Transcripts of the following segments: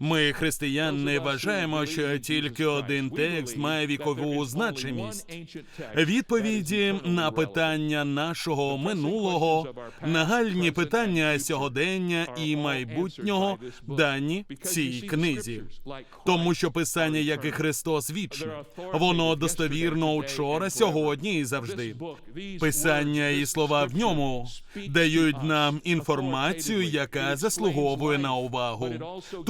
Ми, християн, не вважаємо, що тільки один текст має вікову значимість. Відповіді на питання нашого минулого, нагальні питання сьогодення і майбутнього дані цій книзі. Тому що писання, як і Христос, вічне. Воно достовірно учора, сьогодні і завжди. Писання і слова в ньому дають нам інформацію, яка заслуговує на увагу.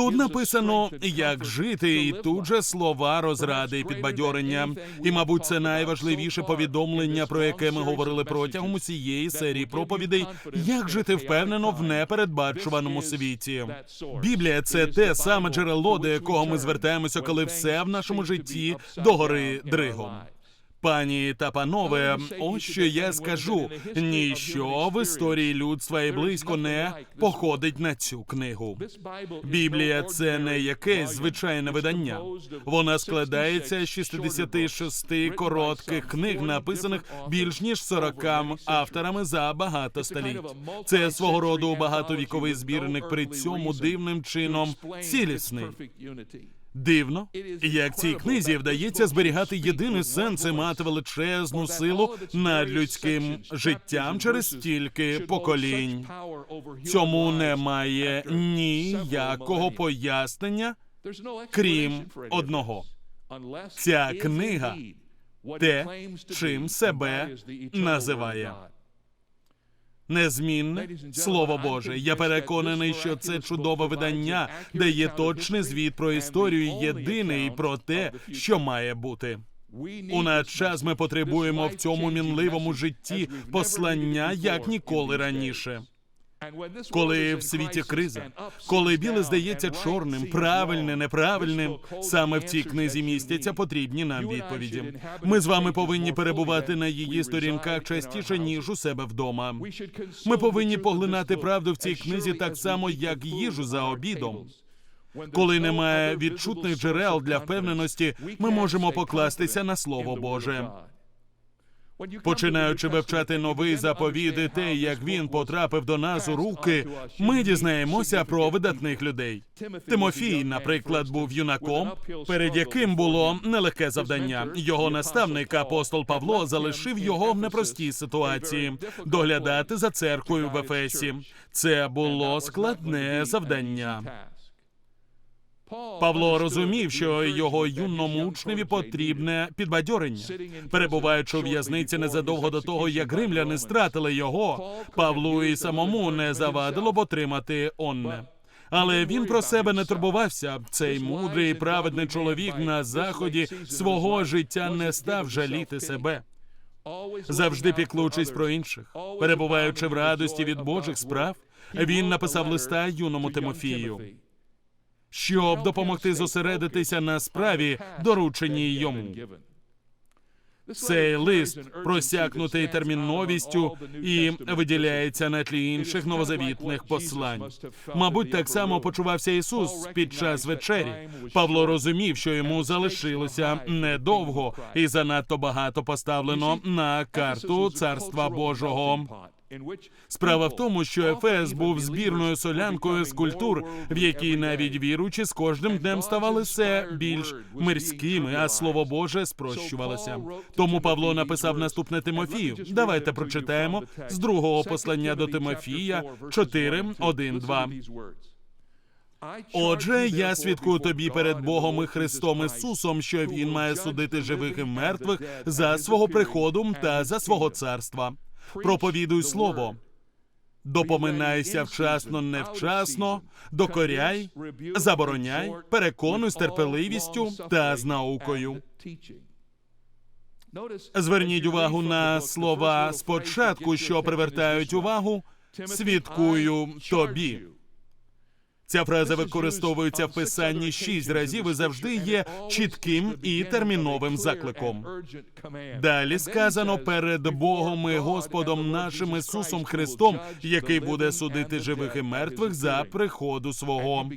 Тут написано, як жити, і тут же слова розради і підбадьорення. І, мабуть, це найважливіше повідомлення, про яке ми говорили протягом усієї серії проповідей, як жити впевнено в непередбачуваному світі. Біблія це те саме джерело, до якого ми звертаємося, коли все в нашому житті догори дригом. Пані та панове, ось що я скажу: ніщо в історії людства і близько не походить на цю книгу. Біблія це не якесь звичайне видання. Вона складається з 66 коротких книг, написаних більш ніж 40 авторами за багато століть. Це свого роду багатовіковий збірник, при цьому дивним чином цілісний. Дивно, як цій книзі вдається зберігати єдиний сенс і мати величезну силу над людським життям через стільки поколінь. Цьому немає ніякого пояснення, крім одного. Ця книга те, чим себе називає. Незмінне слово Боже. Я переконаний, що це чудове видання дає точний звіт про історію, єдиний про те, що має бути. У наш час ми потребуємо в цьому мінливому житті послання як ніколи раніше. Коли в світі криза, коли біле здається чорним, правильне, неправильним, саме в цій книзі містяться потрібні нам відповіді. Ми з вами повинні перебувати на її сторінках частіше ніж у себе вдома. Ми повинні поглинати правду в цій книзі так само, як їжу за обідом. Коли немає відчутних джерел для впевненості, ми можемо покластися на слово Боже. Починаючи вивчати новий заповіт і те, як він потрапив до нас у руки, ми дізнаємося про видатних людей. Тимофій, наприклад, був юнаком, перед яким було нелегке завдання. Його наставник апостол Павло залишив його в непростій ситуації доглядати за церквою в Ефесі. Це було складне завдання. Павло розумів, що його юному учневі потрібне підбадьорення. Перебуваючи у в'язниці незадовго до того, як римляни стратили його, Павлу і самому не завадило б отримати онне. Але він про себе не турбувався. Цей мудрий і праведний чоловік на заході свого життя не став жаліти себе. Завжди піклуючись про інших, перебуваючи в радості від Божих справ, він написав листа юному Тимофію щоб допомогти зосередитися на справі, дорученій йому. Цей лист просякнутий терміновістю і виділяється на тлі інших новозавітних послань. Мабуть, так само почувався Ісус під час вечері. Павло розумів, що йому залишилося недовго і занадто багато поставлено на карту Царства Божого. Справа в тому, що Ефес був збірною солянкою з культур, в якій навіть віруючі з кожним днем ставали все більш мирськими, а слово Боже спрощувалося. Тому Павло написав наступне Тимофію. Давайте прочитаємо з другого послання до Тимофія 4, 1, 2. Отже, я свідкую тобі перед Богом і Христом Ісусом, що Він має судити живих і мертвих за свого приходу та за свого царства. Проповідуй слово, допоминайся вчасно, невчасно, докоряй, забороняй, переконуй з терпеливістю та з наукою. Зверніть увагу на слова спочатку, що привертають увагу. Свідкую тобі. Ця фраза використовується в писанні шість разів і завжди є чітким і терміновим закликом. Далі сказано перед Богом і Господом нашим Ісусом Христом, який буде судити живих і мертвих за приходу свого.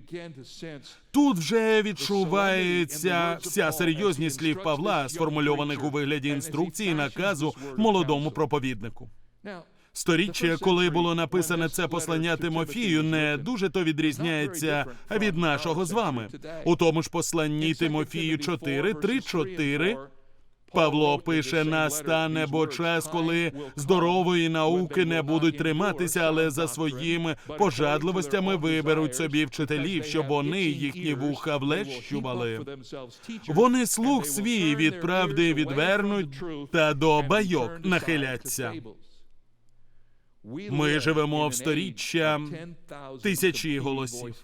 Тут вже відчувається вся серйозність слів Павла, сформульованих у вигляді інструкції наказу молодому проповіднику. Сторіччя, коли було написане це послання Тимофію, не дуже то відрізняється від нашого з вами. У тому ж посланні Тимофію 4, 3, 4 Павло пише: настане, бо час, коли здорової науки не будуть триматися, але за своїми пожадливостями виберуть собі вчителів, щоб вони їхні вуха влещували. Вони слух свій від правди відвернуть та до байок нахиляться. Ми живемо в сторіччя тисячі голосів.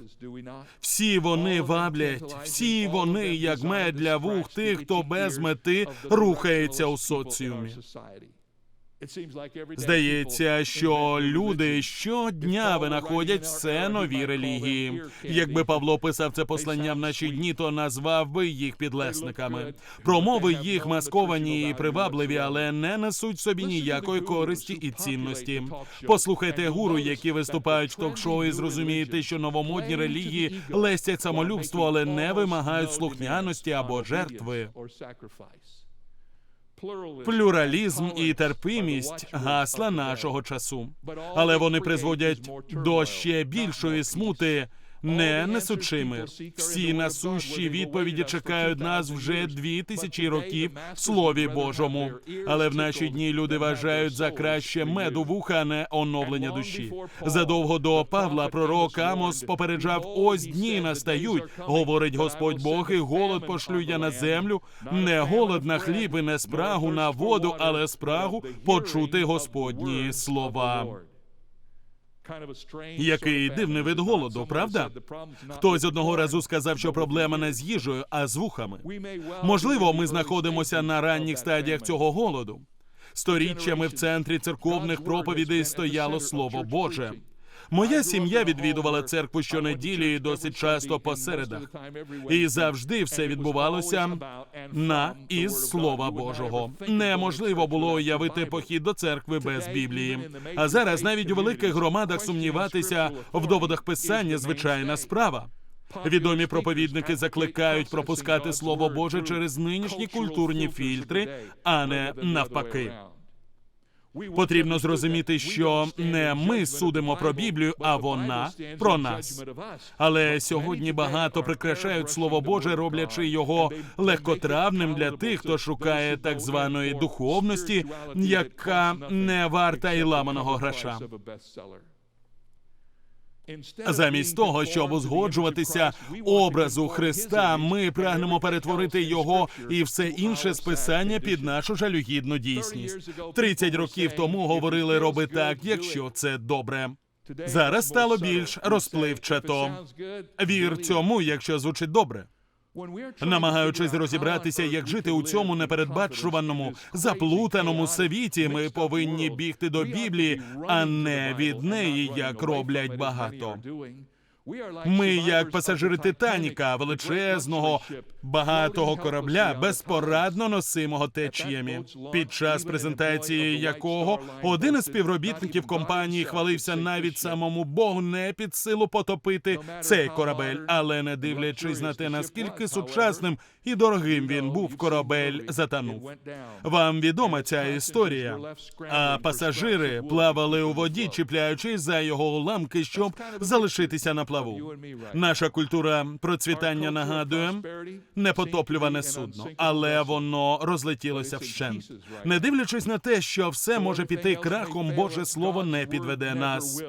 Всі вони ваблять, всі вони, як мед для вух тих, хто без мети рухається у соціумі. Здається, що люди щодня винаходять все нові релігії. Якби Павло писав це послання в наші дні, то назвав би їх підлесниками. Промови їх масковані і привабливі, але не несуть собі ніякої користі і цінності. Послухайте гуру, які виступають в ток-шоу, і зрозумієте, що новомодні релігії лестять самолюбство, але не вимагають слухняності або жертви. Плюралізм і терпимість гасла нашого часу, але вони призводять до ще більшої смути, не несучи мир. Всі насущі відповіді чекають нас вже дві тисячі років в Слові Божому. Але в наші дні люди вважають за краще меду вуха, а не оновлення душі. Задовго до Павла пророк Амос попереджав: ось дні настають, говорить Господь Бог, і голод пошлю я на землю, не голод на хліб і не спрагу на воду, але спрагу почути Господні слова. Який дивний вид голоду, правда? Хтось одного разу сказав, що проблема не з їжею, а з вухами. Можливо, ми знаходимося на ранніх стадіях цього голоду. Сторіччями в центрі церковних проповідей стояло Слово Боже. Моя сім'я відвідувала церкву щонеділі і досить часто по середах. І завжди все відбувалося на із Слова Божого. Неможливо було уявити похід до церкви без Біблії. А зараз навіть у великих громадах сумніватися в доводах писання звичайна справа. Відомі проповідники закликають пропускати Слово Боже через нинішні культурні фільтри, а не навпаки. Потрібно зрозуміти, що не ми судимо про Біблію, а вона про нас. Але сьогодні багато прикрашають слово Боже, роблячи його легкотравним для тих, хто шукає так званої духовності, яка не варта й ламаного гроша. Замість того, щоб узгоджуватися образу Христа, ми прагнемо перетворити його і все інше списання під нашу жалюгідну дійсність. 30 років тому говорили роби так, якщо це добре. Зараз стало більш розпливчато. Вір цьому, якщо звучить добре. Намагаючись розібратися, як жити у цьому непередбачуваному, заплутаному світі, ми повинні бігти до Біблії, а не від неї, як роблять багато. Ми, як пасажири Титаніка, величезного багатого корабля, безпорадно носимого течіями, під час презентації якого один із співробітників компанії хвалився навіть самому Богу не під силу потопити цей корабель, але не дивлячись на те, наскільки сучасним і дорогим він був, корабель затонув. Вам відома ця історія. А пасажири плавали у воді, чіпляючись за його уламки, щоб залишитися на плаву. Наша культура процвітання нагадує непотоплюване судно, але воно розлетілося вщент. Не дивлячись на те, що все може піти крахом, Боже Слово не підведе нас.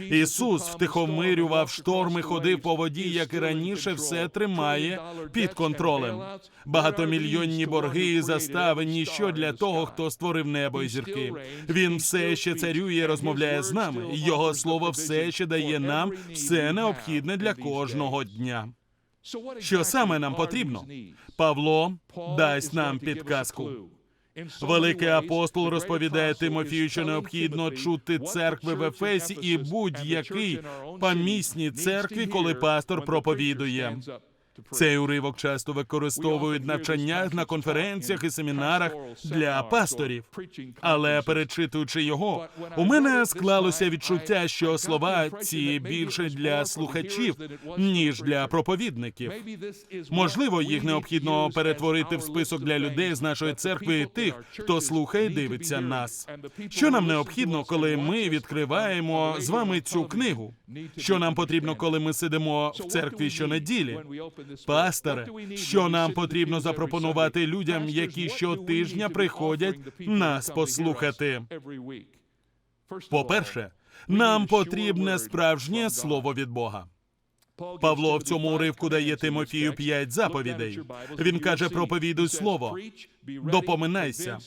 Ісус втихомирював шторми, ходив по воді, як і раніше, все тримає під контролем. Багатомільйонні борги і застави ніщо для того, хто створив небо і зірки. Він все ще царює, розмовляє з нами. Його слово все ще дає нам все необхідне для кожного дня. Що саме нам потрібно? Павло дасть нам підказку. Великий апостол розповідає Тимофію, що необхідно чути церкви в Ефесі і будь-який помісній церкві, коли пастор проповідує. Цей уривок часто використовують в навчаннях на конференціях і семінарах для пасторів. Але перечитуючи його, у мене склалося відчуття, що слова ці більше для слухачів, ніж для проповідників. Можливо, їх необхідно перетворити в список для людей з нашої церкви і тих, хто слухає і дивиться нас. Що нам необхідно, коли ми відкриваємо з вами цю книгу? Що нам потрібно, коли ми сидимо в церкві щонеділі? Пасторе, що нам потрібно запропонувати людям, які щотижня приходять нас послухати? По-перше, нам потрібне справжнє слово від Бога. Павло в цьому уривку дає Тимофію п'ять заповідей. Він каже: проповідуй слово, допоминайся,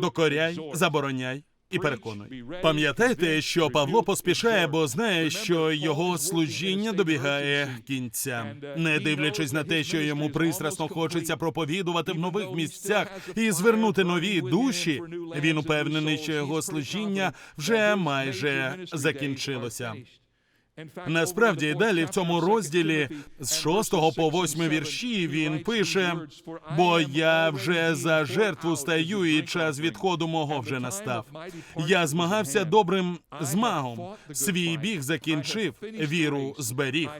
докоряй, забороняй. І переконуй. Пам'ятайте, що Павло поспішає, бо знає, що його служіння добігає кінця, не дивлячись на те, що йому пристрасно хочеться проповідувати в нових місцях і звернути нові душі. Він упевнений, що його служіння вже майже закінчилося. Насправді, далі в цьому розділі з 6 по 8 вірші він пише: бо я вже за жертву стаю, і час відходу мого вже настав. Я змагався добрим змагом, свій біг закінчив, віру зберіг.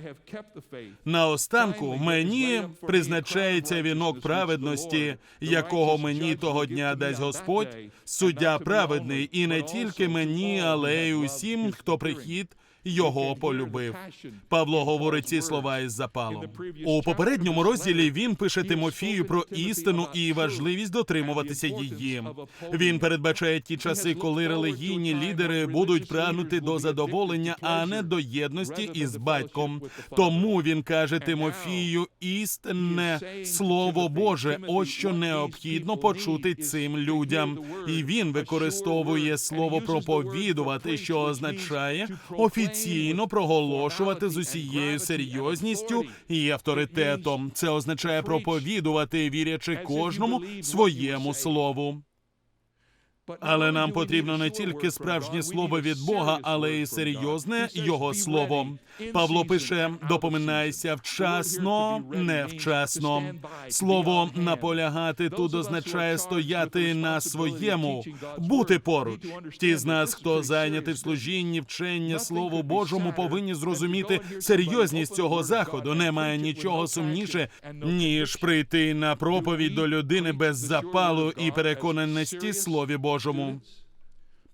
Наостанку мені призначається вінок праведності, якого мені того дня дасть Господь, суддя праведний, і не тільки мені, але й усім, хто прихід його полюбив. Павло говорить ці слова із запалом. У попередньому розділі він пише Тимофію про істину і важливість дотримуватися її. Він передбачає ті часи, коли релігійні лідери будуть прагнути до задоволення, а не до єдності із батьком. Тому він каже Тимофію істинне слово Боже, ось що необхідно почути цим людям. І він використовує слово проповідувати, що означає офіційно офіційно проголошувати з усією серйозністю і авторитетом. Це означає проповідувати, вірячи кожному своєму слову. Але нам потрібно не тільки справжнє слово від Бога, але й серйозне його слово. Павло пише: допоминайся вчасно, невчасно. Слово наполягати тут означає стояти на своєму, бути поруч. Ті з нас, хто зайнятий в служінні, вчення Слову Божому, повинні зрозуміти серйозність цього заходу. Немає нічого сумніше, ніж прийти на проповідь до людини без запалу і переконаності слові. Божому.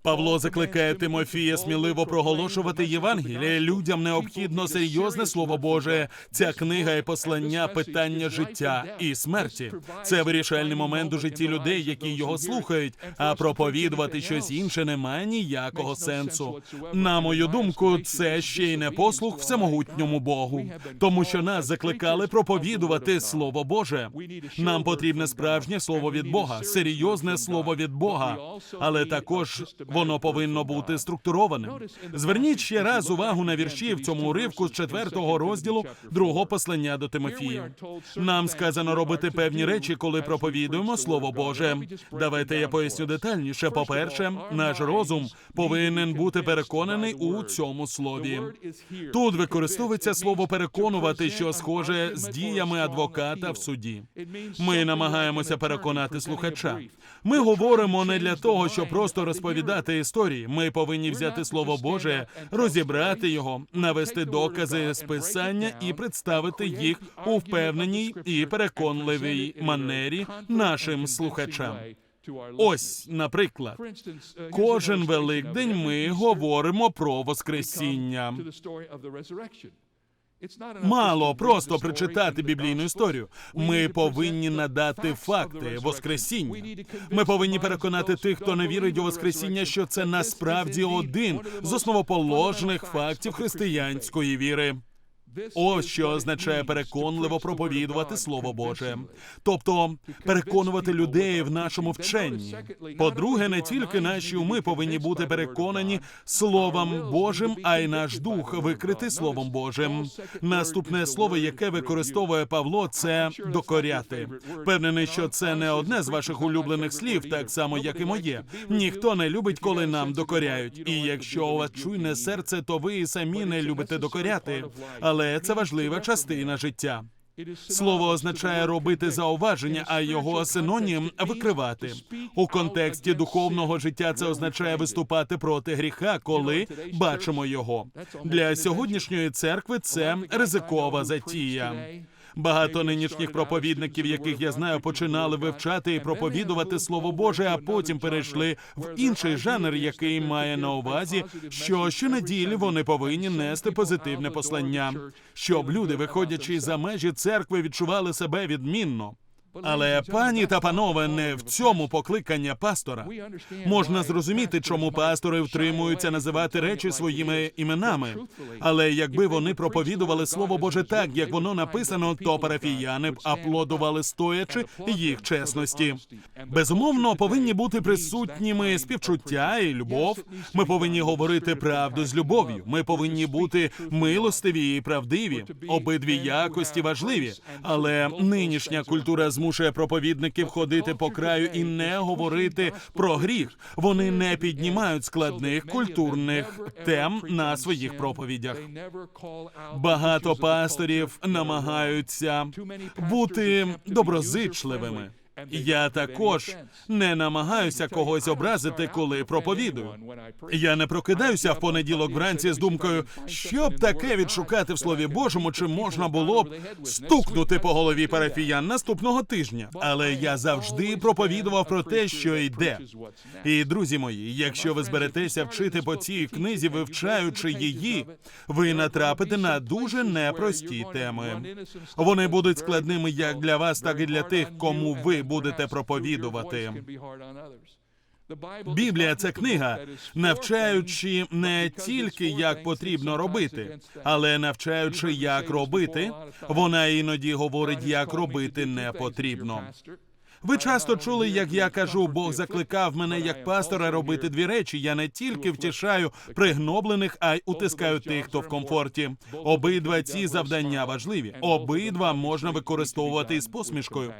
Павло закликає Тимофія сміливо проголошувати Євангеліє. Людям необхідно серйозне слово Боже. Ця книга і послання питання життя і смерті. Це вирішальний момент у житті людей, які його слухають. А проповідувати щось інше немає ніякого сенсу. На мою думку, це ще й не послух всемогутньому Богу, тому що нас закликали проповідувати Слово Боже. Нам потрібне справжнє слово від Бога, серйозне слово від Бога, але також воно повинно бути структурованим. Зверніть ще раз увагу на вірші в цьому уривку з четвертого розділу другого послання до Тимофія. Нам сказано робити певні речі, коли проповідуємо Слово Боже. Давайте я поясню детальніше. По перше, наш розум повинен бути переконаний у цьому слові. Тут використовується слово переконувати, що схоже з діями адвоката в суді. Ми намагаємося переконати слухача. Ми говоримо не для того, щоб просто розповідати історії. Ми повинні взяти слово Боже, розібрати його, навести докази з писання і представити їх у впевненій і переконливій манері нашим слухачам. Ось, наприклад, кожен великдень ми говоримо про Воскресіння. Мало просто прочитати біблійну історію. Ми повинні надати факти Воскресіння. Ми повинні переконати тих, хто не вірить у Воскресіння, що це насправді один з основоположних фактів християнської віри. Ось що означає переконливо проповідувати Слово Боже, тобто переконувати людей в нашому вченні. По-друге, не тільки наші уми повинні бути переконані Словом Божим, а й наш дух викритий Словом Божим. Наступне слово, яке використовує Павло, це докоряти. Впевнений, що це не одне з ваших улюблених слів, так само як і моє. Ніхто не любить, коли нам докоряють. І якщо у вас чуйне серце, то ви і самі не любите докоряти. Але це важлива частина життя. Слово означає робити зауваження, а його синонім викривати. У контексті духовного життя це означає виступати проти гріха, коли бачимо його. Для сьогоднішньої церкви це ризикова затія. Багато нинішніх проповідників, яких я знаю, починали вивчати і проповідувати Слово Боже, а потім перейшли в інший жанр, який має на увазі, що щонеділі вони повинні нести позитивне послання, щоб люди, виходячи за межі церкви, відчували себе відмінно. Але пані та панове, не в цьому покликання пастора. Можна зрозуміти, чому пастори втримуються називати речі своїми іменами. Але якби вони проповідували слово Боже так, як воно написано, то парафіяни б аплодували стоячи їх чесності. Безумовно, повинні бути присутніми співчуття і любов. Ми повинні говорити правду з любов'ю. Ми повинні бути милостиві і правдиві. Обидві якості важливі, але нинішня культура змушує проповідників ходити по краю і не говорити про гріх. Вони не піднімають складних культурних тем на своїх проповідях. Багато пасторів намагаються бути доброзичливими. Я також не намагаюся когось образити, коли проповідую. Я не прокидаюся в понеділок вранці з думкою, що б таке відшукати в Слові Божому, чи можна було б стукнути по голові парафіян наступного тижня. Але я завжди проповідував про те, що йде. І друзі мої, якщо ви зберетеся вчити по цій книзі, вивчаючи її, ви натрапите на дуже непрості теми. Вони будуть складними як для вас, так і для тих, кому ви будете проповідувати. Біблія це книга, навчаючи не тільки як потрібно робити, але навчаючи, як робити, вона іноді говорить, як робити не потрібно. Ви часто чули, як я кажу, Бог закликав мене як пастора робити дві речі. Я не тільки втішаю пригноблених, а й утискаю тих, хто в комфорті. Обидва ці завдання важливі. Обидва можна використовувати із посмішкою.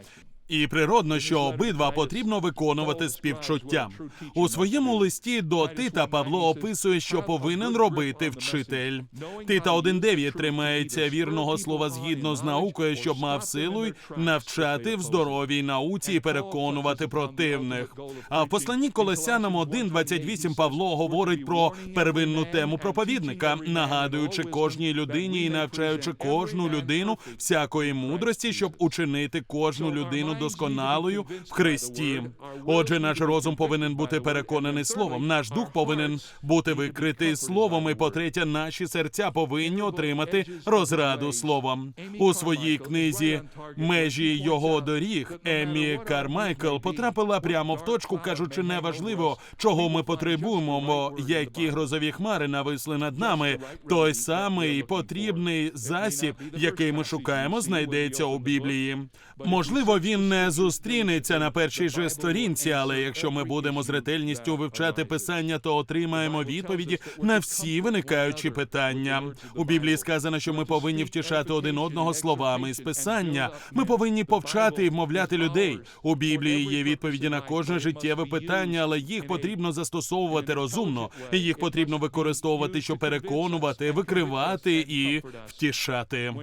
І природно, що обидва потрібно виконувати співчуттям. У своєму листі до Тита Павло описує, що повинен робити вчитель. Тита 1.9 тримається вірного слова згідно з наукою, щоб мав силу й навчати в здоровій науці і переконувати противних. А в посланні Колосянам 1.28 Павло говорить про первинну тему проповідника, нагадуючи кожній людині і навчаючи кожну людину всякої мудрості, щоб учинити кожну людину досконалою в Христі. Отже, наш розум повинен бути переконаний словом. Наш дух повинен бути викритий словом. І по-третє, наші серця повинні отримати розраду словом. У своїй книзі межі його доріг Емі Кармайкл потрапила прямо в точку, кажучи, неважливо, чого ми потребуємо, бо які грозові хмари нависли над нами. Той самий потрібний засіб, який ми шукаємо, знайдеться у Біблії. Можливо, він не зустрінеться на першій же сторінці, але якщо ми будемо з ретельністю вивчати писання, то отримаємо відповіді на всі виникаючі питання. У Біблії сказано, що ми повинні втішати один одного словами з писання. Ми повинні повчати і вмовляти людей. У Біблії є відповіді на кожне життєве питання, але їх потрібно застосовувати розумно. Їх потрібно використовувати, щоб переконувати, викривати і втішати.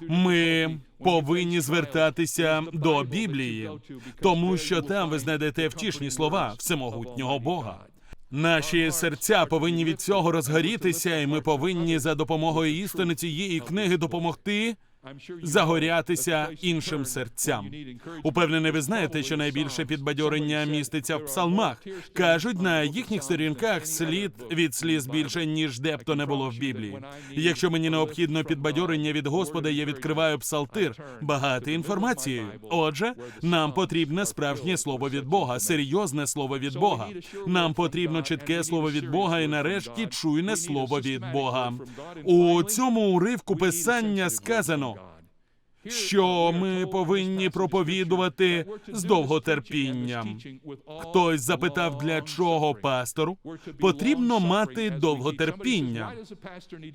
Ми повинні звертатися до Біблії, тому що там ви знайдете втішні слова всемогутнього Бога. Наші серця повинні від цього розгорітися, і ми повинні за допомогою істини цієї книги допомогти загорятися іншим серцям. Упевнений, ви знаєте, що найбільше підбадьорення міститься в псалмах. кажуть, на їхніх сторінках слід від сліз більше ніж де б то не було в Біблії. Якщо мені необхідно підбадьорення від Господа, я відкриваю псалтир, багатий інформацією. Отже, нам потрібне справжнє слово від Бога, серйозне слово від Бога. Нам потрібно чітке слово від Бога, і нарешті чуйне слово від Бога. У цьому уривку писання сказано що ми повинні проповідувати з довготерпінням. Хтось запитав, для чого пастору потрібно мати довготерпіння.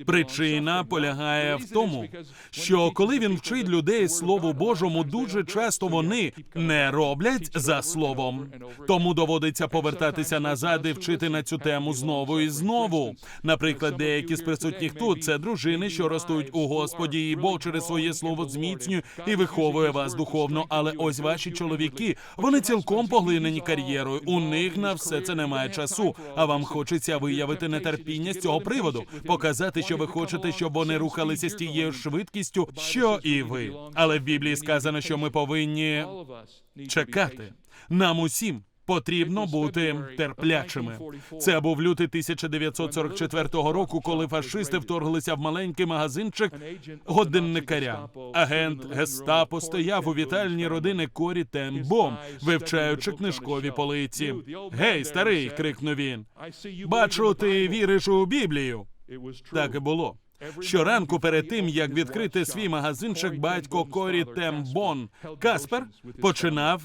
Причина полягає в тому, що коли він вчить людей Слову Божому, дуже часто вони не роблять за словом. Тому доводиться повертатися назад і вчити на цю тему знову і знову. Наприклад, деякі з присутніх тут це дружини, що ростуть у Господі, і Бог через своє слово зміцнює зміцнює і виховує вас духовно. Але ось ваші чоловіки, вони цілком поглинені кар'єрою. У них на все це немає часу. А вам хочеться виявити нетерпіння з цього приводу, показати, що ви хочете, щоб вони рухалися з тією швидкістю, що і ви. Але в Біблії сказано, що ми повинні чекати. Нам усім потрібно бути терплячими. Це був лютий 1944 року, коли фашисти вторглися в маленький магазинчик годинникаря. Агент гестапо стояв у вітальні родини Корі Тембом, вивчаючи книжкові полиці. Гей, старий! крикнув він. Бачу, ти віриш у Біблію. Так і було. Щоранку перед тим, як відкрити свій магазинчик, батько Корі Тембон Каспер починав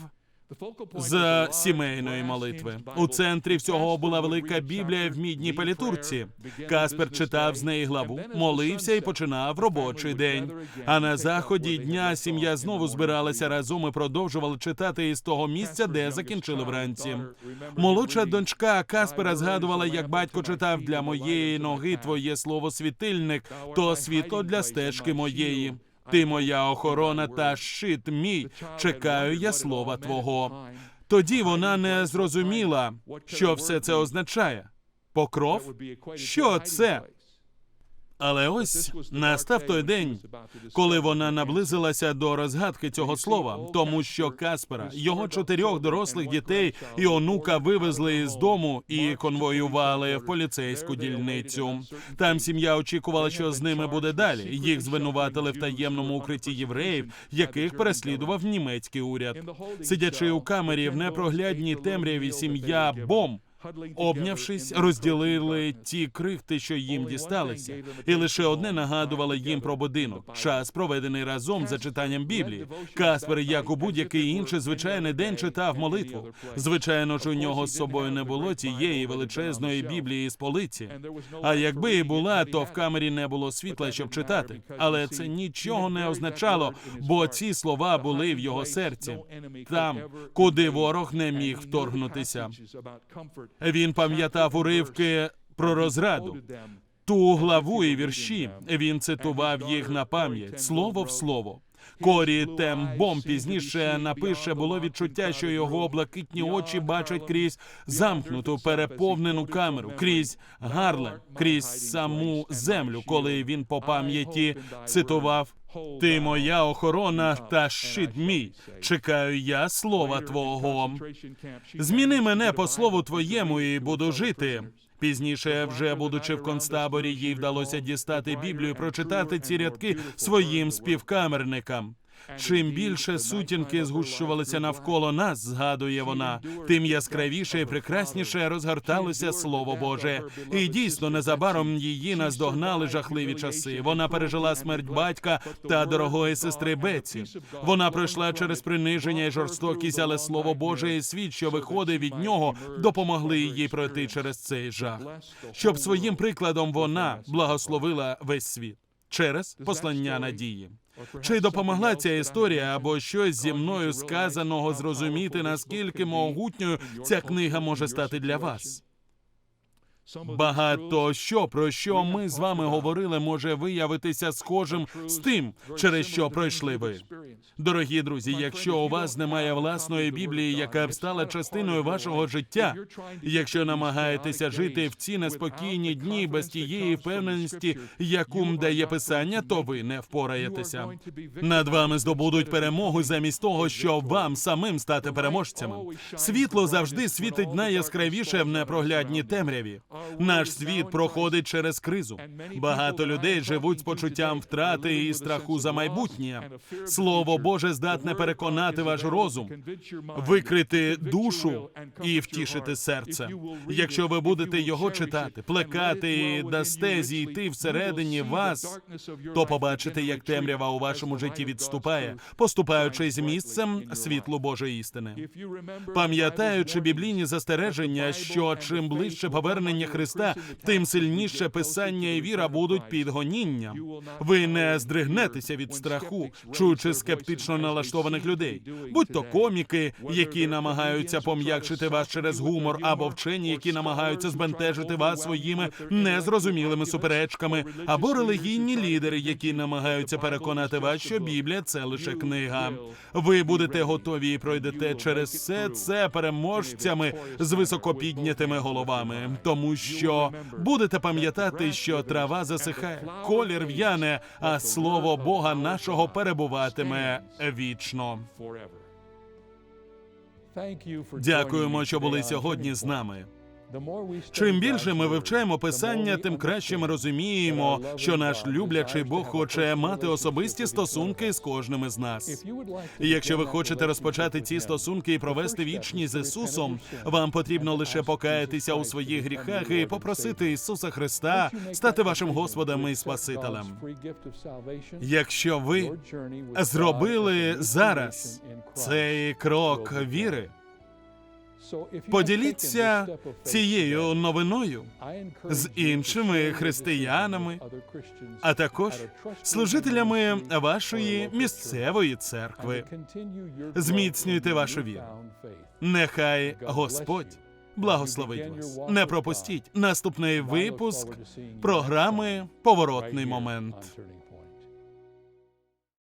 з сімейної молитви. У центрі всього була велика біблія в мідній палітурці. Каспер читав з неї главу, молився і починав робочий день. А на заході дня сім'я знову збиралася разом і продовжувала читати із того місця, де закінчили вранці. Молодша дочка Каспера згадувала, як батько читав для моєї ноги твоє слово світильник, то світло для стежки моєї. Ти моя охорона та щит мій. Чекаю я слова твого. Тоді вона не зрозуміла, що все це означає. Покров? Що це? Але ось настав той день, коли вона наблизилася до розгадки цього слова, тому що Каспера, його чотирьох дорослих дітей і онука вивезли з дому і конвоювали в поліцейську дільницю. Там сім'я очікувала, що з ними буде далі. Їх звинуватили в таємному укритті євреїв, яких переслідував німецький уряд. Сидячи у камері в непроглядній темряві, сім'я бом. Обнявшись, розділили ті крихти, що їм дісталися, і лише одне нагадувало їм про будинок. Час проведений разом за читанням Біблії. Каспер, як у будь-який інший звичайний день, читав молитву. Звичайно ж, у нього з собою не було тієї величезної біблії з полиці. А якби і була, то в камері не було світла, щоб читати. Але це нічого не означало, бо ці слова були в його серці, там, куди ворог не міг вторгнутися. Він пам'ятав уривки про розраду. Ту главу і вірші він цитував їх на пам'ять слово в слово. Корі Тембом пізніше напише було відчуття, що його блакитні очі бачать крізь замкнуту переповнену камеру, крізь Гарлем, крізь саму землю, коли він по пам'яті цитував Ти моя охорона та щит мій. Чекаю я слова твого. Зміни мене по слову твоєму і буду жити. Пізніше, вже будучи в концтаборі, їй вдалося дістати Біблію, і прочитати ці рядки своїм співкамерникам. Чим більше сутінки згущувалися навколо нас, згадує вона, тим яскравіше і прекрасніше розгорталося слово Боже. І дійсно незабаром її наздогнали жахливі часи. Вона пережила смерть батька та дорогої сестри Беці. Вона пройшла через приниження і жорстокість, але слово Боже і світ, що виходить від нього, допомогли їй пройти через цей жах. Щоб своїм прикладом вона благословила весь світ через послання надії. Чи допомогла ця історія або щось зі мною сказаного зрозуміти, наскільки могутньою ця книга може стати для вас? Багато що про що ми з вами говорили, може виявитися схожим з тим, через що пройшли ви. Дорогі друзі, якщо у вас немає власної біблії, яка б стала частиною вашого життя, якщо намагаєтеся жити в ці неспокійні дні без тієї впевненості, яку дає писання, то ви не впораєтеся. Над вами здобудуть перемогу замість того, щоб вам самим стати переможцями. Світло завжди світить найяскравіше в непроглядній темряві. Наш світ проходить через кризу. Багато людей живуть з почуттям втрати і страху за майбутнє. Слово Боже здатне переконати ваш розум, викрити душу і втішити серце. Якщо ви будете його читати, плекати і дасте зійти всередині вас, то побачите, як темрява у вашому житті відступає, поступаючи з місцем світлу Божої істини. Пам'ятаючи біблійні застереження, що чим ближче повернення Христа, тим сильніше писання і віра будуть під гонінням. Ви не здригнетеся від страху, чуючи скептично налаштованих людей, будь то коміки, які намагаються пом'якшити вас через гумор, або вчені, які намагаються збентежити вас своїми незрозумілими суперечками, або релігійні лідери, які намагаються переконати вас, що Біблія це лише книга. Ви будете готові і пройдете через все це переможцями з високопіднятими головами, тому що будете пам'ятати, що трава засихає, колір в'яне, а слово Бога нашого перебуватиме вічно. Дякуємо, що були сьогодні з нами. Чим більше ми вивчаємо писання, тим краще ми розуміємо, що наш люблячий Бог хоче мати особисті стосунки з кожним із нас. І якщо ви хочете розпочати ці стосунки і провести вічність з Ісусом, вам потрібно лише покаятися у своїх гріхах і попросити Ісуса Христа стати вашим Господом і Спасителем. Якщо ви зробили зараз цей крок віри, поділіться цією новиною з іншими християнами, а також служителями вашої місцевої церкви. Зміцнюйте вашу віру. Нехай Господь благословить вас. Не пропустіть наступний випуск програми Поворотний момент.